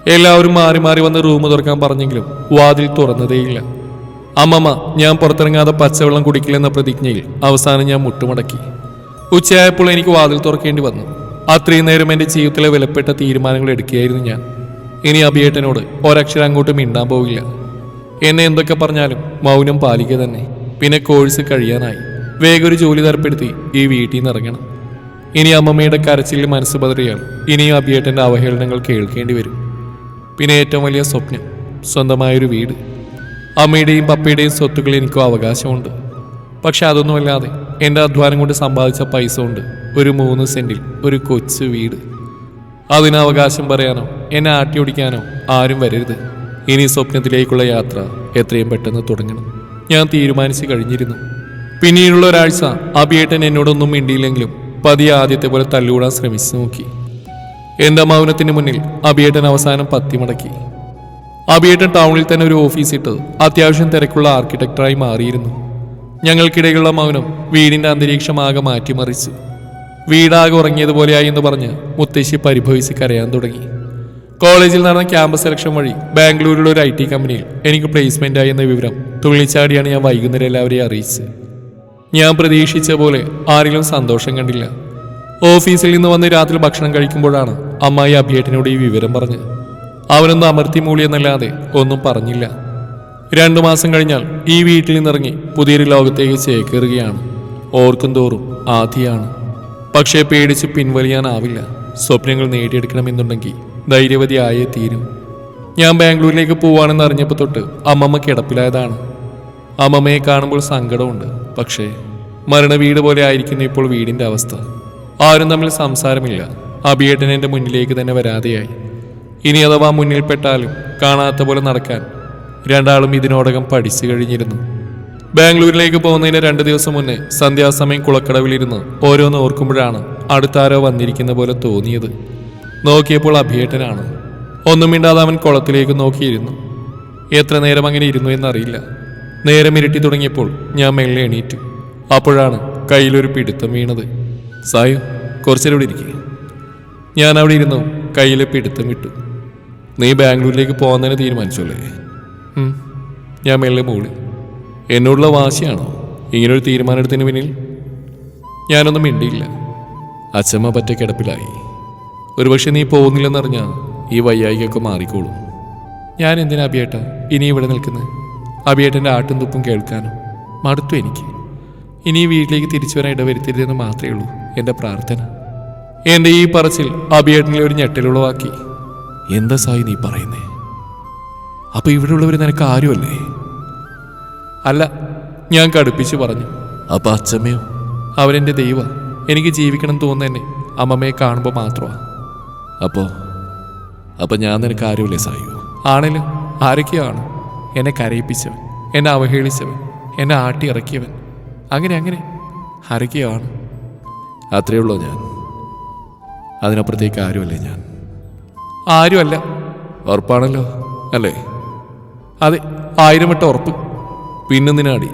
എല്ലാവരും മാറി മാറി വന്ന് റൂം തുറക്കാൻ പറഞ്ഞെങ്കിലും വാതിൽ തുറന്നതേയില്ല. അമ്മമ്മ ഞാൻ പുറത്തിറങ്ങാതെ പച്ചവെള്ളം കുടിക്കില്ലെന്ന പ്രതിജ്ഞയിൽ അവസാനം ഞാൻ മുട്ടുമടക്കി. ഉച്ചയായപ്പോൾ എനിക്ക് വാതിൽ തുറക്കേണ്ടി വന്നു. അത്രയും നേരം എന്റെ ജീവിതത്തിലെ വിലപ്പെട്ട തീരുമാനങ്ങൾ എടുക്കുകയായിരുന്നു ഞാൻ. ഇനി അഭിയേട്ടനോട് ഒരക്ഷരം അങ്ങോട്ട് മിണ്ടാൻ പോവില്ല എന്നെ എന്തൊക്കെ പറഞ്ഞാലും മൗനം പാലിക്കുക തന്നെ. പിന്നെ കോഴ്സ് കഴിയാനായി. വേഗം ഒരു ജോലി തരപ്പെടുത്തി ഈ വീട്ടിൽ നിന്ന് ഇറങ്ങണം. ഇനി അമ്മമ്മയുടെ കരച്ചിലിൽ മനസ്സ് പതറിയാൽ ഇനിയും അഭിയേട്ടന്റെ അവഹേളനങ്ങൾ കേൾക്കേണ്ടി വരും. പിന്നെ ഏറ്റവും വലിയ സ്വപ്നം സ്വന്തമായൊരു വീട്. അമ്മയുടെയും പപ്പയുടെയും സ്വത്തുക്കൾ എനിക്കും അവകാശമുണ്ട്. പക്ഷെ അതൊന്നുമല്ലാതെ എന്റെ അധ്വാനം കൊണ്ട് സമ്പാദിച്ച പൈസ കൊണ്ട് ഒരു മൂന്ന് സെന്റിൽ ഒരു കൊച്ചു വീട്. അതിന് അവകാശം പറയാനോ എന്നെ ആട്ടി ഓടിക്കാനോ ആരും വരരുത്. ഇനി സ്വപ്നത്തിലേക്കുള്ള യാത്ര എത്രയും പെട്ടെന്ന് തുടങ്ങണം. ഞാൻ തീരുമാനിച്ചു കഴിഞ്ഞിരുന്നു. പിന്നീടുള്ള ഒരാഴ്ച അഭിയേട്ടൻ എന്നോടൊന്നും മിണ്ടിയില്ലെങ്കിലും പതിയെ ആദ്യത്തെ പോലെ തല്ലുകൂടാൻ ശ്രമിച്ചു നോക്കി. എന്റെ മൗനത്തിന് മുന്നിൽ അഭിയേട്ടൻ അവസാനം പത്തിമടക്കി. അബിയേട്ടൻ ടൗണിൽ തന്നെ ഒരു ഓഫീസ് ഇട്ട് അത്യാവശ്യം തിരക്കുള്ള ആർക്കിടെക്ടറായി മാറിയിരുന്നു. ഞങ്ങൾക്കിടയിലുള്ള മൗനം വീടിന്റെ അന്തരീക്ഷം ആകെ മാറ്റിമറിച്ചു. വീടാകെ ഉറങ്ങിയതുപോലെയായി എന്ന് പറഞ്ഞ് മുത്തശ്ശി പരിഭവിച്ച് കരയാൻ തുടങ്ങി. കോളേജിൽ നടന്ന ക്യാമ്പസ് സെലക്ഷൻ വഴി ബാംഗ്ലൂരിലെ ഒരു ഐ ടി കമ്പനിയിൽ എനിക്ക് പ്ലേസ്മെന്റ് ആയി എന്ന വിവരം തുള്ളിച്ചാടിയാണ് ഞാൻ വൈകുന്നേരം എല്ലാവരെയും അറിയിച്ചത്. ഞാൻ പ്രതീക്ഷിച്ച പോലെ ആരിലും സന്തോഷം കണ്ടില്ല. ഓഫീസിൽ നിന്ന് വന്ന് രാത്രി ഭക്ഷണം കഴിക്കുമ്പോഴാണ് അമ്മായി അഭിയേട്ടനോട് ഈ വിവരം പറഞ്ഞത്. അവനൊന്നും അമർത്തി മൂളിയെന്നല്ലാതെ ഒന്നും പറഞ്ഞില്ല. രണ്ടു മാസം കഴിഞ്ഞാൽ ഈ വീട്ടിൽ നിന്നിറങ്ങി പുതിയൊരു ലോകത്തേക്ക് ചേക്കേറുകയാണ്. ഓർക്കും തോറും ആധിയാണ്. പക്ഷേ പേടിച്ച് പിൻവലിയാനാവില്ല. സ്വപ്നങ്ങൾ നേടിയെടുക്കണമെന്നുണ്ടെങ്കിൽ ധൈര്യവതിയായേ തീരും. ഞാൻ ബാംഗ്ലൂരിലേക്ക് പോവാണെന്ന് അറിഞ്ഞപ്പോൾ തൊട്ട് അമ്മമ്മ കിടപ്പിലായതാണ്. അമ്മമ്മയെ കാണുമ്പോൾ സങ്കടമുണ്ട്. പക്ഷേ മരണ വീട് പോലെ ആയിരിക്കുന്നു ഇപ്പോൾ വീടിന്റെ അവസ്ഥ. ആരും തമ്മിൽ സംസാരമില്ല. അഭിയേട്ടൻ എന്റെ മുന്നിലേക്ക് തന്നെ വരാതെയായി. ഇനി അഥവാ മുന്നിൽപ്പെട്ടാലും കാണാത്ത പോലെ നടക്കാൻ രണ്ടാളും ഇതിനോടകം പഠിച്ചു കഴിഞ്ഞിരുന്നു. ബാംഗ്ലൂരിലേക്ക് പോകുന്നതിന് രണ്ട് ദിവസം മുന്നേ സന്ധ്യാസമയം കുളക്കടവിലിരുന്ന് ഓരോന്ന് ഓർക്കുമ്പോഴാണ് അടുത്താരോ വന്നിരിക്കുന്ന പോലെ തോന്നിയത്. നോക്കിയപ്പോൾ അഭിയേട്ടനാണ്. ഒന്നും മിണ്ടാതെ അവൻ കുളത്തിലേക്ക് നോക്കിയിരുന്നു. എത്ര നേരം അങ്ങനെ ഇരുന്നു എന്നറിയില്ല. നേരം ഇരുട്ടി തുടങ്ങിയപ്പോൾ ഞാൻ മെല്ലെ എണീറ്റു. അപ്പോഴാണ് കയ്യിലൊരു പിടുത്തം വീണത്. സായു കുറച്ചേരം ഇവിടെ ഇരിക്കുക ഞാൻ അവിടെ ഇരുന്നു കയ്യിലെ പിടുത്തം വിട്ടു നീ ബാംഗ്ലൂരിലേക്ക് പോകുന്നതിന് തീരുമാനിച്ചു അല്ലേ ഞാൻ മെല്ലെ മൂളി. എന്നോടുള്ള വാശിയാണോ ഇങ്ങനൊരു തീരുമാനം എടുത്തതിന് പിന്നിൽ? ഞാനൊന്നും മിണ്ടിയില്ല. അച്ഛമ്മ പറ്റ കിടപ്പിലായി. ഒരുപക്ഷെ നീ പോകുന്നില്ലെന്നറിഞ്ഞാൽ ഈ വയ്യായികൊക്കെ മാറിക്കോളും. ഞാൻ എന്തിനാ അഭിയേട്ട ഇനി ഇവിടെ നിൽക്കുന്നത് അഭിയേട്ടന്റെ ആട്ടും തുപ്പും കേൾക്കാനും മടുത്തു എനിക്ക്. ഇനി വീട്ടിലേക്ക് തിരിച്ചു വരാൻ ഇടവരുത്തരുതെന്ന് മാത്രമേ ഉള്ളൂ എന്റെ പ്രാർത്ഥന. എന്റെ ഈ പറച്ചിൽ അഭിയേട്ടനെ ഒരു ഞെട്ടലുളവാക്കി എന്താ സായി നീ പറയുന്നേ? അപ്പൊ ഇവിടെ ഉള്ളവർ നിനക്ക് ആരുമല്ലേ? അല്ല ഞാൻ കടുപ്പിച്ച് പറഞ്ഞു. അപ്പൊ അച്ഛമ്മയോ? അവരെന്റെ ദൈവ. എനിക്ക് ജീവിക്കണം തോന്നുന്നെ അമ്മമ്മയെ കാണുമ്പോൾ മാത്രമാ. അപ്പോ അപ്പൊ ഞാൻ നിനക്ക് ആരുമില്ലേ സായു. ആണല്ലോ ആരൊക്കെയാണ് എന്നെ കരയിപ്പിച്ചവൻ എന്നെ അവഹേളിച്ചവൻ എന്നെ ആട്ടി ഇറക്കിയവൻ? അങ്ങനെ അങ്ങനെ ആരൊക്കെയാണ്? അത്രയേ ഉള്ളൂ ഞാൻ? അതിനപ്പുറത്തേക്ക് ആരുമല്ലേ ഞാൻ. ആരുമല്ല. ഉറപ്പാണല്ലോ അല്ലേ? അതെ ആയിരം വട്ടം ഉറപ്പ്. പിന്നെന്തിനാടി?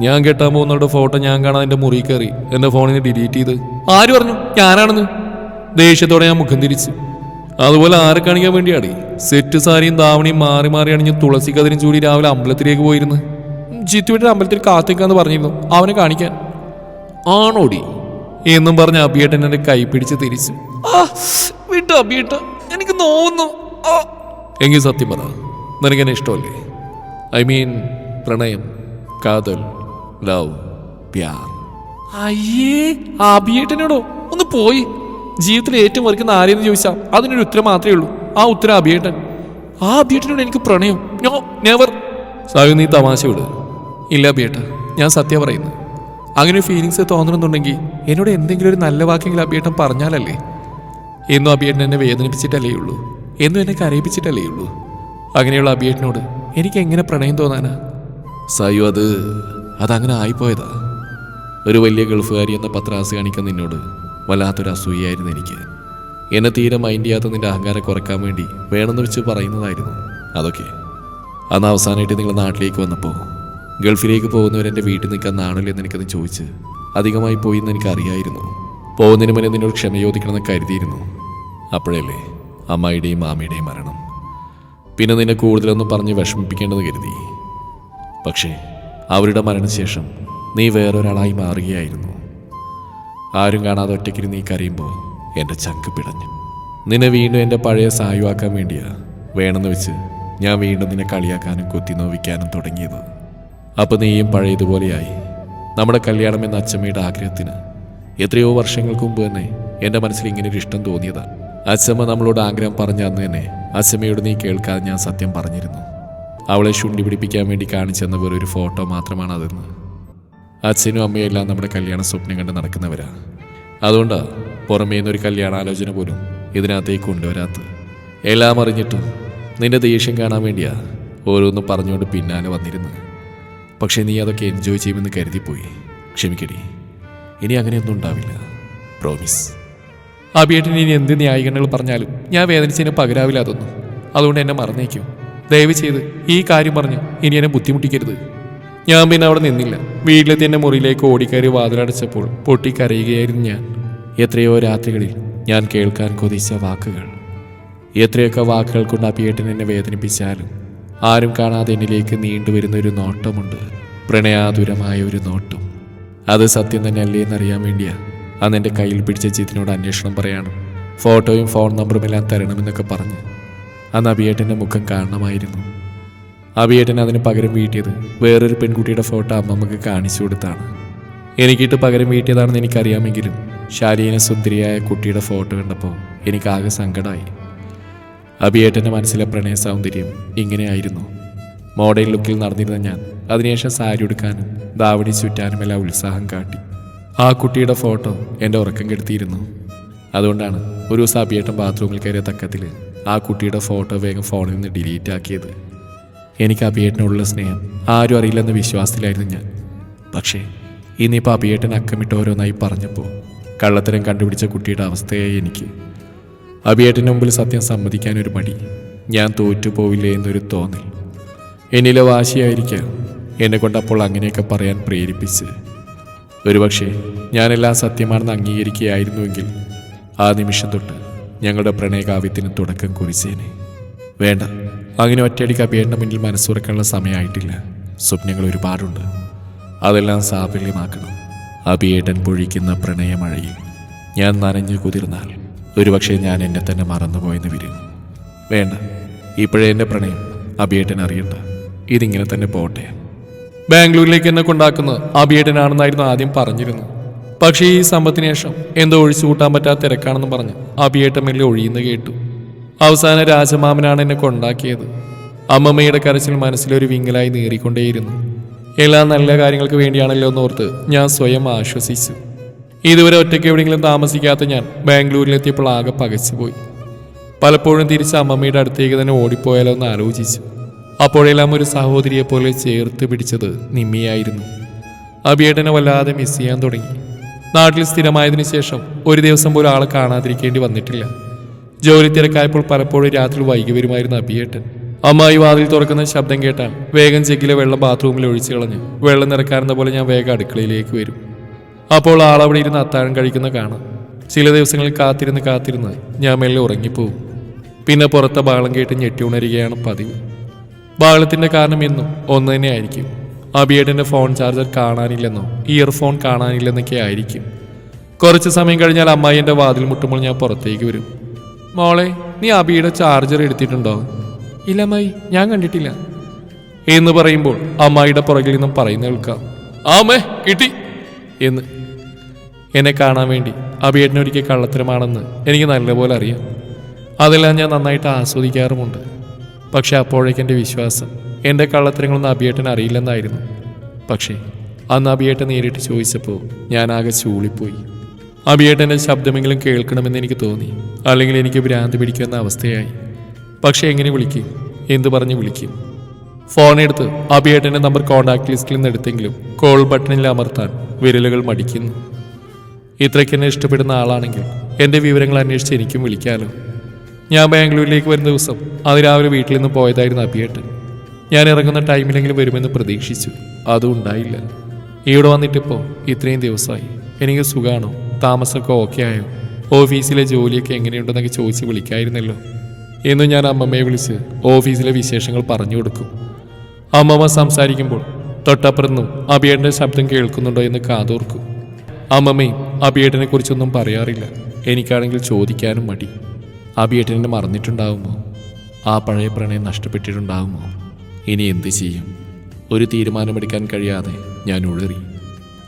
ഞാൻ കെട്ടാൻ പോകുന്നവരുടെ ഫോട്ടോ ഞാൻ കാണാൻ എന്റെ മുറി കയറി എന്റെ ഫോണിൽ ഡിലീറ്റ് ചെയ്ത്. ആര് പറഞ്ഞു? ഞാനാണെന്ന്. ദേഷ്യത്തോടെ ഞാൻ മുഖം തിരിച്ചു. അതുപോലെ ആരെ കാണിക്കാൻ വേണ്ടിയാണ് സെറ്റ് സാരിയും ദാവണിയും മാറി മാറി അണിഞ്ഞ് തുളസി കതിരും ചൂടി രാവിലെ അമ്പലത്തിലേക്ക് പോയിരുന്നു. ജിത്തുവിന്റെ അമ്പലത്തിൽ കാത്തിക്കാന്ന് പറഞ്ഞിരുന്നു അവനെ കാണിക്കാൻ. ആണോടി? എന്നും പറഞ്ഞ അബിയേട്ടൻ എന്റെ കൈ പിടിച്ച് തിരിച്ചു. ആ അബിയേട്ട എനിക്ക് നോവുന്നു. എങ്കിൽ സത്യം പറ നിനക്ക് എന്നെ ഇഷ്ടമല്ലേ? ഐ മീൻ പ്രണയം കാതൽ ലവ് പ്യാർ. അയ്യേ അബിയേട്ടനോടോ? ഒന്ന് പോയി. ജീവിതത്തിൽ ഏറ്റവും വരയ്ക്കുന്ന ആരെയെന്ന് ചോദിച്ചാൽ അതിനൊരു ഉത്തരം മാത്രമേ ഉള്ളൂ. ആ ഉത്തരം അഭിയേട്ടൻ. ആ അഭിയേട്ടനോട് എനിക്ക് പ്രണയം. നോ നെവർ സായു നീ തമാശ വിട്. ഇല്ല അഭിയേട്ട ഞാൻ സത്യം പറയുന്നു. അങ്ങനെ ഫീലിങ്സ് തോന്നണമെന്നുണ്ടെങ്കിൽ എന്നോട് എന്തെങ്കിലും ഒരു നല്ല വാക്കെങ്കിലും അഭിയേട്ടൻ പറഞ്ഞാലല്ലേ? എന്നും അഭിയേട്ടൻ എന്നെ വേദനിപ്പിച്ചിട്ടല്ലേ ഉള്ളൂ. എന്നും എന്നെ കരയിപ്പിച്ചിട്ടല്ലേ ഉള്ളൂ. അങ്ങനെയുള്ള അഭിയേട്ടനോട് എനിക്ക് എങ്ങനെ പ്രണയം തോന്നാനാ? സായു അത് അതങ്ങനെ ആയിപ്പോയതാ. ഒരു വലിയ ഗൾഫുകാരി എന്ന പത്രാസ് കാണിക്കാൻ നിന്നോട് വല്ലാത്തൊരു അസൂയായിരുന്നു എനിക്ക്. എന്നെ തീരെ മൈൻഡ് ചെയ്യാത്ത നിന്റെ അഹങ്കാരം കുറയ്ക്കാൻ വേണ്ടി വേണമെന്ന് വെച്ച് പറയുന്നതായിരുന്നു അതൊക്കെ. അന്ന് അവസാനമായിട്ട് നിങ്ങൾ നാട്ടിലേക്ക് വന്നപ്പോൾ ഗൾഫിലേക്ക് പോകുന്നവരെന്റെ വീട്ടിൽ നിൽക്കാൻ നാണല്ലോ എന്ന് എനിക്കത് ചോദിച്ച് അധികമായി പോയി എന്ന് എനിക്കറിയായിരുന്നു. പോകുന്നതിന് മുന്നേ നിന്നോട് ക്ഷമ ചോദിക്കണമെന്ന് കരുതിയിരുന്നു. അപ്പോഴല്ലേ അമ്മായിയുടെയും മാമിയുടെയും മരണം. പിന്നെ നിന്നെ കൂടുതലൊന്നും പറഞ്ഞ് വിഷമിപ്പിക്കേണ്ടെന്ന് കരുതി. പക്ഷേ അവരുടെ മരണശേഷം നീ വേറൊരാളായി മാറുകയായിരുന്നു. ആരും കാണാതെ ഒറ്റയ്ക്കിരുന്ന് നീ കരയുമ്പോൾ എന്റെ ചങ്ക് പിടഞ്ഞു. നിന്നെ വീണ്ടും എന്റെ പഴയ സായുവാക്കാൻ വേണ്ടിയാ വേണമെന്ന് വെച്ച് ഞാൻ വീണ്ടും നിന്നെ കളിയാക്കാനും കുത്തി നോവിക്കാനും തുടങ്ങിയത്. അപ്പോൾ നീയും പഴയതുപോലെയായി. നമ്മുടെ കല്യാണം എന്ന അച്ഛമ്മയുടെ ആഗ്രഹത്തിന് എത്രയോ വർഷങ്ങൾക്ക് മുമ്പ് തന്നെ എന്റെ മനസ്സിൽ ഇങ്ങനെ ഒരു ഇഷ്ടം തോന്നിയതാണ് അച്ഛമ്മ നമ്മളോട് ആഗ്രഹം പറഞ്ഞ അന്ന് തന്നെ അച്ഛമ്മയോട് നീ കേൾക്കാതെ ഞാൻ സത്യം പറഞ്ഞിരുന്നു. അവളെ ശുണ്ടി പിടിപ്പിക്കാൻ വേണ്ടി കാണിച്ചെന്ന വെറൊരു ഫോട്ടോ മാത്രമാണ് അതെന്ന്. അച്ഛനും അമ്മയും എല്ലാം നമ്മുടെ കല്യാണ സ്വപ്നം കണ്ട് നടക്കുന്നവരാണ് അതുകൊണ്ടാണ് പുറമേ നിന്നൊരു കല്യാണാലോചന പോലും ഇതിനകത്തേക്ക് കൊണ്ടുവരാത്തത്. എല്ലാം അറിഞ്ഞിട്ടും നിന്റെ ദേഷ്യം കാണാൻ വേണ്ടിയാ ഓരോന്നും പറഞ്ഞുകൊണ്ട് പിന്നാലെ വന്നിരുന്നത്. പക്ഷേ നീ അതൊക്കെ എൻജോയ് ചെയ്യുമെന്ന് കരുതിപ്പോയി. ക്ഷമിക്കടി. ഇനി അങ്ങനെയൊന്നും ഉണ്ടാവില്ല. പ്രോമിസ് അബിയേട്ടൻ ഇനി എന്ത് ന്യായീകരണങ്ങൾ പറഞ്ഞാലും ഞാൻ വേദനിച്ചതിന് പകരാവില്ല അതൊന്നും. അതുകൊണ്ട് എന്നെ മറന്നേക്കും. ദയവ് ചെയ്ത് ഈ കാര്യം പറഞ്ഞ് ഇനി എന്നെ ബുദ്ധിമുട്ടിക്കരുത്. ഞാൻ പിന്നെ അവിടെ നിന്നില്ല. വീട്ടിലെത്തി എന്നെ മുറിയിലേക്ക് ഓടിക്കയറി വാതിലടച്ചപ്പോൾ പൊട്ടിക്കരയുകയായിരുന്നു ഞാൻ. എത്രയോ രാത്രികളിൽ ഞാൻ കേൾക്കാൻ കൊതിച്ച വാക്കുകൾ. എത്രയൊക്കെ വാക്കുകൾ കൊണ്ട് അപ്പിയേട്ടൻ എന്നെ വേദനിപ്പിച്ചാലും ആരും കാണാതെ എന്നിലേക്ക് നീണ്ടുവരുന്ന ഒരു നോട്ടമുണ്ട്. പ്രണയാതുരമായ ഒരു നോട്ടം. അത് സത്യം തന്നെ അല്ലേ എന്നറിയാൻ വേണ്ടിയാ അന്ന് എന്റെ കയ്യിൽ പിടിച്ച ചിത്തിനോട് അന്വേഷണം പറയണം. ഫോട്ടോയും ഫോൺ നമ്പറും എല്ലാം തരണമെന്നൊക്കെ പറഞ്ഞ് അന്ന് അബിയേട്ടന്റെ മുഖം കാണണമായിരുന്നു അഭിയേട്ടൻ അതിന് പകരം വീട്ടിയത് വേറൊരു പെൺകുട്ടിയുടെ ഫോട്ടോ അമ്മമ്മക്ക് കാണിച്ചു കൊടുത്താണ്. എനിക്കിട്ട് പകരം വീട്ടിയതാണെന്ന് എനിക്കറിയാമെങ്കിലും ശാലീന സുന്ദരിയായ കുട്ടിയുടെ ഫോട്ടോ കണ്ടപ്പോൾ എനിക്കാകെ സങ്കടമായി അഭിയേട്ടന്റെ മനസ്സിലെ പ്രണയ സൗന്ദര്യം ഇങ്ങനെയായിരുന്നു. മോഡേൺ ലുക്കിൽ നടന്നിരുന്ന ഞാൻ അതിനുശേഷം സാരി ഉടുക്കാനും ദാവണി ചുറ്റാനും എല്ലാം ഉത്സാഹം കാട്ടി. ആ കുട്ടിയുടെ ഫോട്ടോ എന്റെ ഉറക്കം കെടുത്തിയിരുന്നു. അതുകൊണ്ടാണ് ഒരു ദിവസം അഭിയേട്ടൻ ബാത്റൂമിൽ കയറിയ തക്കത്തിൽ ആ കുട്ടിയുടെ ഫോട്ടോ വേഗം ഫോണിൽ നിന്ന് ഡിലീറ്റ് ആക്കിയത്. എനിക്ക് അഭിയേട്ടനുള്ള സ്നേഹം. ആരും അറിയില്ലെന്ന വിശ്വാസത്തിലായിരുന്നു ഞാൻ. പക്ഷേ ഇന്നിപ്പോൾ അഭിയേട്ടൻ അക്കമിട്ട് ഓരോന്നായി പറഞ്ഞപ്പോൾ കള്ളത്തരം കണ്ടുപിടിച്ച കുട്ടിയുടെ അവസ്ഥയായി എനിക്ക്. അഭിയേട്ടന്റെ മുമ്പിൽ സത്യം സമ്മതിക്കാനൊരു മടി. ഞാൻ തോറ്റുപോവില്ലേ എന്നൊരു തോന്നൽ. എന്നിലെ വാശിയായിരിക്കാം എന്നെ കൊണ്ടപ്പോൾ അങ്ങനെയൊക്കെ പറയാൻ പ്രേരിപ്പിച്ച്. ഒരുപക്ഷെ ഞാനെല്ലാം സത്യമാണെന്ന് അംഗീകരിക്കുകയായിരുന്നുവെങ്കിൽ ആ നിമിഷം തൊട്ട് ഞങ്ങളുടെ പ്രണയകാവ്യത്തിന് തുടക്കം കുറിച്ചേനെ. വേണ്ട. അങ്ങനെ ഒറ്റയടിക്ക് അഭിയേട്ടന്റെ മുന്നിൽ മനസ്സുറക്കാനുള്ള സമയമായിട്ടില്ല. സ്വപ്നങ്ങൾ ഒരുപാടുണ്ട്. അതെല്ലാം സാഫല്യമാക്കണം. അഭിയേട്ടൻ പൊഴിക്കുന്ന പ്രണയമഴയിൽ ഞാൻ നനഞ്ഞു കുതിർന്നാൽ ഒരുപക്ഷെ ഞാൻ എന്നെ തന്നെ മറന്നുപോയെന്ന് വരും. വേണ്ട ഇപ്പോഴേ എന്റെ പ്രണയം അഭിയേട്ടൻ അറിയണ്ട. ഇതിങ്ങനെ തന്നെ പോട്ടെ. ബാംഗ്ലൂരിലേക്ക് എന്നെ കൊണ്ടാക്കുന്നത് അഭിയേട്ടനാണെന്നായിരുന്നു ആദ്യം പറഞ്ഞിരുന്നു. പക്ഷേ ഈ സമ്പത്തിന് ശേഷം എന്തോ ഒഴിച്ചു കൂട്ടാൻ പറ്റാത്ത തിരക്കാണെന്ന് പറഞ്ഞ് അഭിയേട്ടൻ മെല്ലെ ഒഴിയുന്ന കേട്ടു. അവസാന രാജമാമനാണ് എന്നെ കൊണ്ടാക്കിയത്. അമ്മമ്മയുടെ കരച്ചിൽ മനസ്സിലൊരു വിങ്ങലായി നീറിക്കൊണ്ടേയിരുന്നു. എല്ലാ നല്ല കാര്യങ്ങൾക്ക് വേണ്ടിയാണല്ലോ എന്നോർത്ത് ഞാൻ സ്വയം ആശ്വസിച്ചു. ഇതുവരെ ഒറ്റയ്ക്ക് എവിടെയെങ്കിലും താമസിക്കാത്ത ഞാൻ ബാംഗ്ലൂരിലെത്തിയപ്പോൾ ആകെ പകച്ചുപോയി. പലപ്പോഴും തിരിച്ച് അമ്മമ്മയുടെ അടുത്തേക്ക് തന്നെ ഓടിപ്പോയാലോ എന്ന് ആലോചിച്ചു. അപ്പോഴെല്ലാം ഒരു സഹോദരിയെ പോലെ ചേർത്ത് പിടിച്ചത് നിമ്മിയായിരുന്നു. അഭിയേട്ടനെ വല്ലാതെ മിസ് ചെയ്യാൻ തുടങ്ങി. നാട്ടിൽ സ്ഥിരമായതിനു ശേഷം ഒരു ദിവസം പോലും ആളെ കാണാതിരിക്കേണ്ടി വന്നിട്ടില്ല. ജോലി തിരക്കായപ്പോൾ പലപ്പോഴും രാത്രി വൈകി വരുമായിരുന്നു അഭിയേട്ടൻ. അമ്മായി വാതിൽ തുറക്കുന്ന ശബ്ദം കേട്ടാൽ വേഗം ചെക്കിലെ വെള്ളം ബാത്റൂമിൽ ഒഴിച്ചു കളഞ്ഞ് വെള്ളം നിറക്കാറുന്ന പോലെ ഞാൻ വേഗം അടുക്കളയിലേക്ക് വരും. അപ്പോൾ ആളവിടെ ഇരുന്ന് അത്താഴം കഴിക്കുന്ന കാണാം. ചില ദിവസങ്ങളിൽ കാത്തിരുന്ന് കാത്തിരുന്ന് ഞാൻ മെല്ലെ ഉറങ്ങിപ്പോവും. പിന്നെ പുറത്തെ ബാളം കേട്ട് ഞെട്ടി ഉണരുകയാണ് പതിവ്. ബാളത്തിന്റെ കാരണം എന്നും ഒന്ന് തന്നെ ആയിരിക്കും. അബിയേട്ടന്റെ ഫോൺ ചാർജർ കാണാനില്ലെന്നോ ഇയർഫോൺ കാണാനില്ലെന്നൊക്കെ ആയിരിക്കും. കുറച്ച് സമയം കഴിഞ്ഞാൽ അമ്മായി എന്റെ വാതിൽ മുട്ടുമ്പോൾ ഞാൻ പുറത്തേക്ക് വരും. മോളെ നീ അബിയുടെ ചാർജർ എടുത്തിട്ടുണ്ടോ? ഇല്ല അമ്മായി ഞാൻ കണ്ടിട്ടില്ല. എന്ന് പറയുമ്പോൾ അമ്മായിയുടെ പുറകിൽ നിന്നും പറയുന്ന കേൾക്കാം. ആമേ കിട്ടി. എന്ന്. എന്നെ കാണാൻ വേണ്ടി അബിയേട്ടനൊരിക്കൽ കള്ളത്തരമാണെന്ന് എനിക്ക് നല്ലപോലെ അറിയാം. അതെല്ലാം ഞാൻ നന്നായിട്ട് ആസ്വദിക്കാറുമുണ്ട്. പക്ഷെ അപ്പോഴേക്ക് എന്റെ വിശ്വാസം എന്റെ കള്ളത്തരങ്ങളൊന്നും അബിയേട്ടൻ അറിയില്ലെന്നായിരുന്നു. പക്ഷേ അന്ന് അബിയേട്ടൻ നേരിട്ട് ചോദിച്ചപ്പോൾ ഞാനാകെ ചൂളിപ്പോയി. അഭിയേട്ടന്റെ ശബ്ദമെങ്കിലും കേൾക്കണമെന്ന് എനിക്ക് തോന്നി. അല്ലെങ്കിൽ എനിക്ക് ഭ്രാന്ത് പിടിക്കുന്ന അവസ്ഥയായി. പക്ഷേ എങ്ങനെ വിളിക്കും? എന്ത് പറഞ്ഞ് വിളിക്കും? ഫോൺ എടുത്ത് അഭിയേട്ടന്റെ നമ്പർ കോൺടാക്ട് ലിസ്റ്റിൽ നിന്ന് എടുത്തെങ്കിലും കോൾ ബട്ടണിൽ അമർത്താൻ വിരലുകൾ മടിക്കുന്നു. ഇത്രയ്ക്ക് എന്നെ ഇഷ്ടപ്പെടുന്ന ആളാണെങ്കിൽ എന്റെ വിവരങ്ങൾ അന്വേഷിച്ച് എനിക്കും വിളിക്കാമല്ലോ ഞാൻ ബാംഗ്ലൂരിലേക്ക് വരുന്ന ദിവസം അതിരാവിലെ വീട്ടിൽ നിന്ന് പോയതായിരുന്നു അഭിയേട്ടൻ ഞാൻ ഇറങ്ങുന്ന ടൈമിലെങ്കിലും വരുമെന്ന് പ്രതീക്ഷിച്ചു. അതും ഉണ്ടായില്ല. ഇവിടെ വന്നിട്ടിപ്പോൾ ഇത്രയും ദിവസമായി. എനിക്ക് സുഖമാണോ? താമസമൊക്കെ ഓക്കെ ആയോ? ഓഫീസിലെ ജോലിയൊക്കെ എങ്ങനെയുണ്ടെന്നൊക്കെ ചോദിച്ച് വിളിക്കായിരുന്നല്ലോ. എന്ന് ഞാൻ അമ്മമ്മയെ വിളിച്ച് ഓഫീസിലെ വിശേഷങ്ങൾ പറഞ്ഞു കൊടുക്കും. അമ്മമ്മ സംസാരിക്കുമ്പോൾ തൊട്ടപ്പുറന്നും അബിയേട്ടന്റെ ശബ്ദം കേൾക്കുന്നുണ്ടോ എന്ന് കാതോർക്കും. അമ്മമ്മയും അഭിയേട്ടനെ കുറിച്ചൊന്നും പറയാറില്ല. എനിക്കാണെങ്കിൽ ചോദിക്കാനും മടി. അഭിയേട്ടനെ മറന്നിട്ടുണ്ടാവുമോ? ആ പഴയ പ്രണയം നഷ്ടപ്പെട്ടിട്ടുണ്ടാവുമോ? ഇനി എന്ത് ചെയ്യും? ഒരു തീരുമാനമെടുക്കാൻ കഴിയാതെ ഞാൻ ഉഴറി